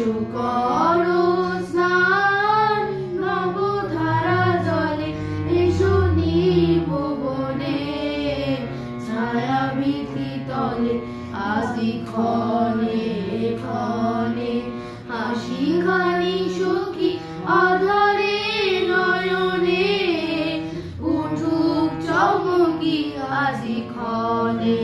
শিশু কর স্নান, নবধারা জলে এসো তলে, আসি ক্ষণে ক্ষণে। হাসি খানি সুখী আধারে নয়নে। উঠুক চমকি আজি খনে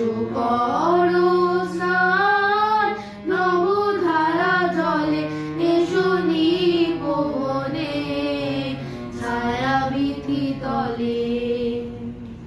বলে এসো করো